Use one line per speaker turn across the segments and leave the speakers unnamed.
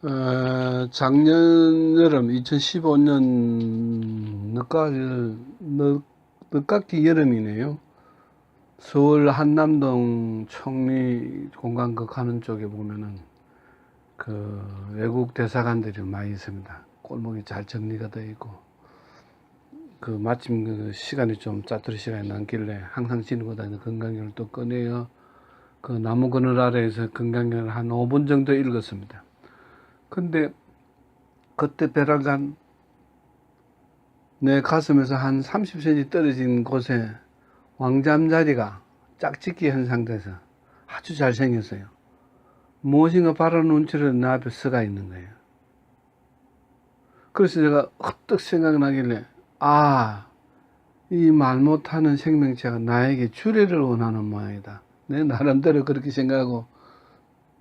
어, 작년 여름 2015년 늦가을 늦, 늦깎이 여름이네요. 서울 한남동 청리 공간극 하는 쪽에 보면은 그 외국 대사관들이 많이 있습니다. 골목이 잘 정리가 되어 있고 그 마침 그 시간이 좀 짜투리 시간이 남길래 항상 지니고 다니는 건강경을 또 꺼내어 그 나무 그늘 아래에서 건강경을 한 5분 정도 읽었습니다. 근데 그때 벼랑간 내 가슴에서 한 30cm 떨어진 곳에 왕잠자리가 짝짓기 현상돼서 아주 잘생겼어요. 무엇인가 바라는 채로 내 앞에 서가 있는 거예요. 그래서 제가 헛떡 생각나길래 아, 이 말 못하는 생명체가 나에게 주례를 원하는 모양이다. 내 나름대로 그렇게 생각하고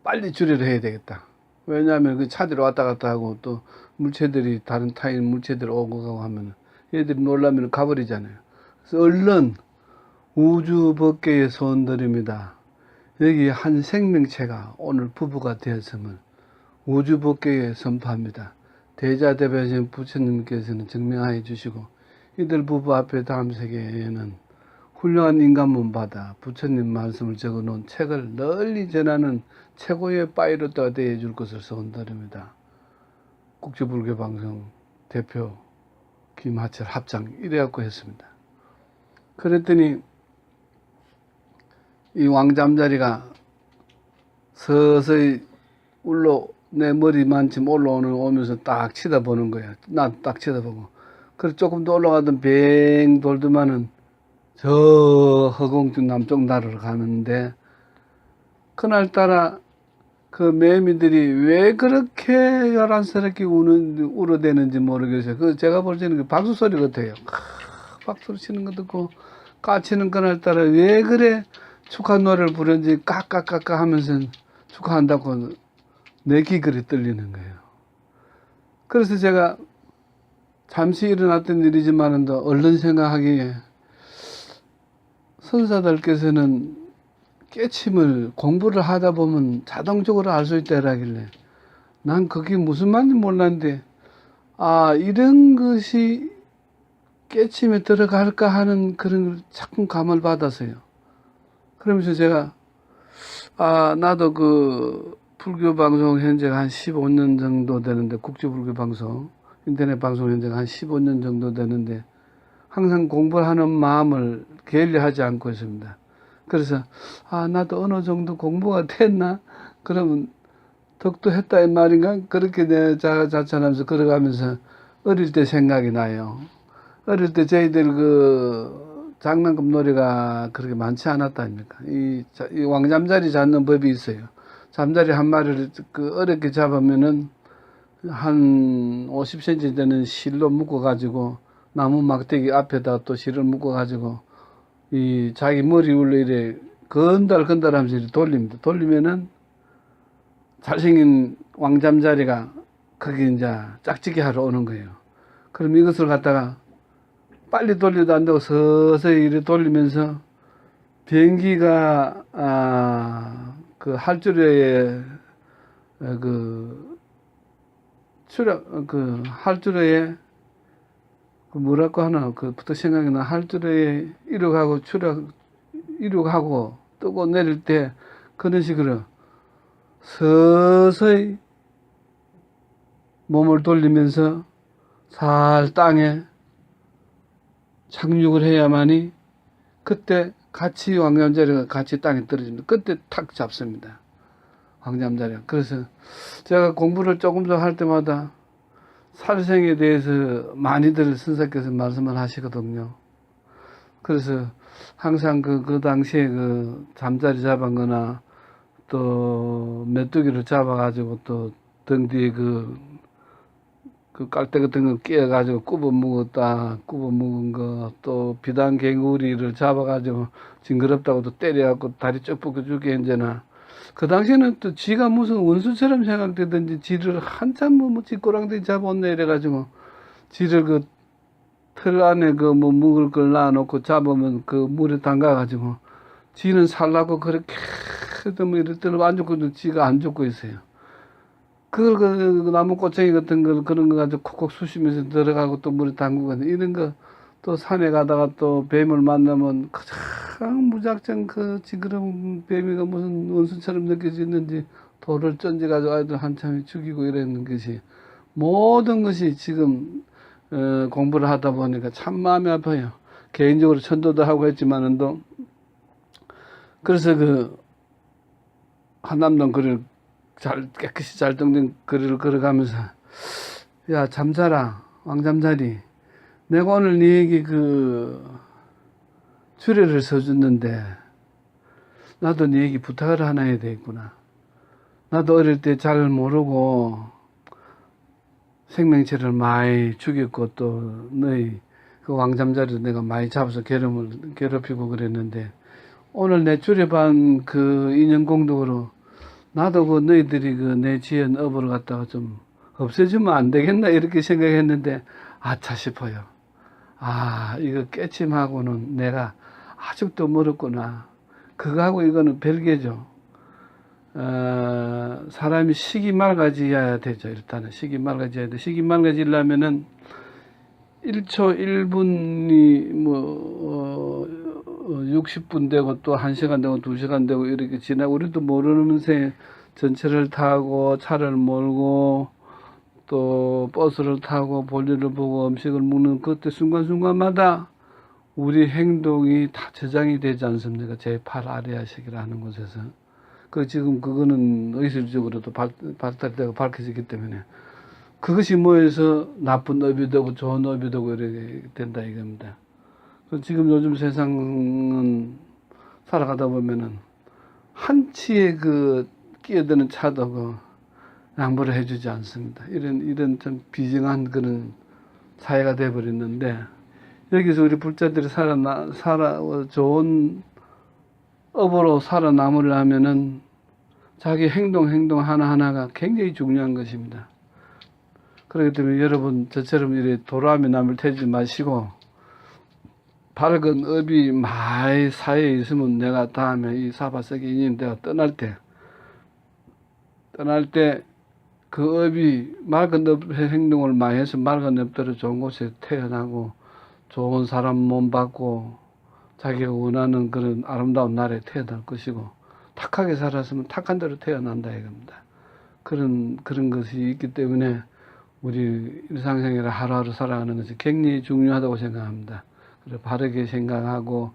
빨리 주례를 해야 되겠다. 왜냐하면 그 차들이 왔다 갔다 하고 또 물체들이 다른 타인 물체들 오고 가고 하면 얘들이 놀라면 가버리잖아요. 그래서 얼른 우주 법계의 소원들입니다. 여기 한 생명체가 오늘 부부가 되었음을 우주 법계에 선포합니다. 대자대배신 부처님께서는 증명하여 주시고 이들 부부 앞에 다음 세계에는 훌륭한 인간문 받아 부처님 말씀을 적어 놓은 책을 널리 전하는 최고의 파이로트가 되어 줄 것을 소원드립니다. 국제불교 방송 대표 김하철 합장 이래갖고 했습니다. 그랬더니 이 왕잠자리가 서서히 울러 내 머리만쯤 올라오는 오면서 딱 쳐다보는 거야. 나딱 쳐다보고. 그래서 조금 더 올라가던 뱅 돌더만은 저 허공중 남쪽 나라로 가는데 그날따라 그 매미들이 왜 그렇게 요란스럽게 우는, 울어대는지 모르겠어요. 그 제가 볼 때는 그 박수 소리 같아요. 크, 박수를 치는 것 듣고 까치는 그날따라 왜 그래 축하 노래를 부르는지 까까까까 하면서 축하한다고 내 귀걸이 떨리는 거예요. 그래서 제가 잠시 일어났던 일이지만은 더 얼른 생각하기에 선사들께서는 깨침을 공부를 하다 보면 자동적으로 알 수 있다라길래 난 그게 무슨 말인지 몰랐는데 아 이런 것이 깨침에 들어갈까 하는 그런 걸 자꾸 감을 받았어요. 그러면서 제가 아 나도 그 불교 방송 현재가 한 15년 정도 되는데 국제 불교 방송 인터넷 방송 현재가 한 15년 정도 되는데 항상 공부를 하는 마음을 게을리하지 않고 있습니다. 그래서 아 나도 어느 정도 공부가 됐나 그러면 덕도 했다 이 말인가 그렇게 내 자, 자찬하면서 걸어가면서 어릴 때 생각이 나요. 어릴 때 저희들 그 장난감 놀이가 그렇게 많지 않았다 아닙니까? 이, 자- 이 왕잠자리 잡는 법이 있어요. 잠자리 한 마리를 그 어렵게 잡으면은 한 50cm 되는 실로 묶어 가지고 나무 막대기 앞에다 또 실을 묶어 가지고 이 자기 머리 위로 이래 건달 건달 하면서 돌립니다. 돌리면은 잘생긴 왕잠자리가 거기 이제 짝짓기 하러 오는 거예요. 그럼 이것을 갖다가 빨리 돌려도 안 되고 서서히 이렇게 돌리면서 비행기가 아 그 할줄에 그 추락 그 할줄에 그 뭐라고 하나 그부터 생각이 나 할줄에 이륙하고 추락 이륙하고 뜨고 내릴 때 그런 식으로 서서히 몸을 돌리면서 살 땅에 착륙을 해야만이 그때 같이 왕잠자리가 같이 땅에 떨어집니다. 그때 탁 잡습니다. 왕잠자리가. 그래서 제가 공부를 조금 더 할 때마다 살생에 대해서 많이들 선생께서 말씀을 하시거든요. 그래서 항상 그, 그 당시에 그 잠자리 잡았거나 또 메뚜기를 잡아가지고 또 등 뒤에 그, 그 깔대 같은 거 끼어가지고 굽어 먹었다, 굽어 먹은 거, 또 비단 갱우리를 잡아가지고 징그럽다고 또 때려갖고 다리 쩍 벗겨주게 이제나 그 당시에는 또 지가 무슨 원수처럼 생각되든지 지를 한참 뭐, 뭐 찌꼬랑대 잡았네 이래가지고 지를 그 틀 안에 그뭐 먹을 걸 놔놓고 잡으면 그 물에 담가가지고 지는 살라고 그렇게 뭐 이럴 때는 안 죽고 지가 안 죽고 있어요. 그걸 그 나무 꼬챙이 같은 걸 그런 거 가지고 콕콕 쑤시면서 들어가고 또 물에 담그고 이런 거 또 산에 가다가 또 뱀을 만나면 가장 무작정 그 징그러운 뱀이가 무슨 원수처럼 느껴지는지 돌을 던져 가지고 아이들 한참 죽이고 이러는 것이 모든 것이 지금 어, 공부를 하다 보니까 참 마음이 아파요. 개인적으로 천도도 하고 했지만은 또 그래서 그 한남동 글을 잘 깨끗이 잘 정된 글을 걸어가면서 야 잠자라 왕잠자리 내가 오늘 네 얘기 그 주례를 써줬는데 나도 네 얘기 부탁을 하나 해야 되겠구나 나도 어릴 때 잘 모르고 생명체를 많이 죽였고 또 너희 그 왕잠자리도 내가 많이 잡아서 괴롭을, 괴롭히고 그랬는데 오늘 내 주례반 그 인연 공덕으로 나도 그 너희들이 그 내 지은 업을 갖다가 좀 없애주면 안 되겠나 이렇게 생각했는데 아차 싶어요. 아 이거 깨침하고는 내가 아직도 멀었구나. 그거하고 이거는 별개죠. 어, 사람이 식이 맑아져야 되죠. 일단은 식이 맑아져야 돼. 식이 맑아지려면은 1초 1분이 뭐 어, 60분 되고 또 1시간 되고 2시간 되고 이렇게 지나고 우리도 모르는 새에 전철을 타고 차를 몰고 또 버스를 타고 볼일을 보고 음식을 먹는 그때 순간순간마다 우리 행동이 다 저장이 되지 않습니까? 제팔 아래아식이라 하는 곳에서. 그 지금 그거는 의술적으로도 발, 발달되고 밝혀지기 때문에 그것이 모여서 나쁜 업이 되고 좋은 업이 되고 이렇게 된다 이겁니다. 그 지금 요즘 세상은 살아가다 보면은 한치의 그 끼어드는 차도 그 양보를 해주지 않습니다. 이런 이런 좀 비정한 그런 사회가 돼버렸는데 여기서 우리 불자들이 살아나 살아 어, 좋은 업으로 살아남으려면은 자기 행동 행동 하나 하나가 굉장히 중요한 것입니다. 그렇기 때문에 여러분 저처럼 이렇게 도라미 남을 태지 마시고 밝은 업이 많이 사이에 있으면 내가 다음에 이 사바세계 인연 내가 떠날 때 떠날 때 그 업이 맑은 업의 행동을 많이 해서 맑은 업대로 좋은 곳에 태어나고 좋은 사람 몸 받고 자기가 원하는 그런 아름다운 날에 태어날 것이고 탁하게 살았으면 탁한 대로 태어난다 이겁니다. 그런 그런 것이 있기 때문에 우리 일상생활을 하루하루 살아가는 것이 굉장히 중요하다고 생각합니다. 그래 바르게 생각하고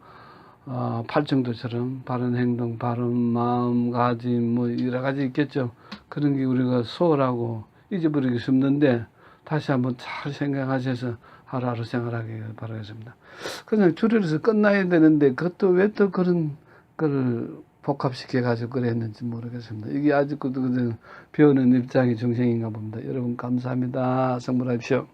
어, 팔정도처럼 바른 행동, 바른 마음가짐 뭐 여러 가지 있겠죠. 그런 게 우리가 소홀하고 잊어버리기 쉽는데 다시 한번 잘 생각하셔서 하루하루 생활하기 바라겠습니다. 그냥 줄여서 끝나야 되는데 그것도 왜 또 그런 걸 복합시켜 가지고 그랬는지 모르겠습니다. 이게 아직도 그냥 배우는 입장이 정생인가 봅니다. 여러분 감사합니다. 성불하십시오.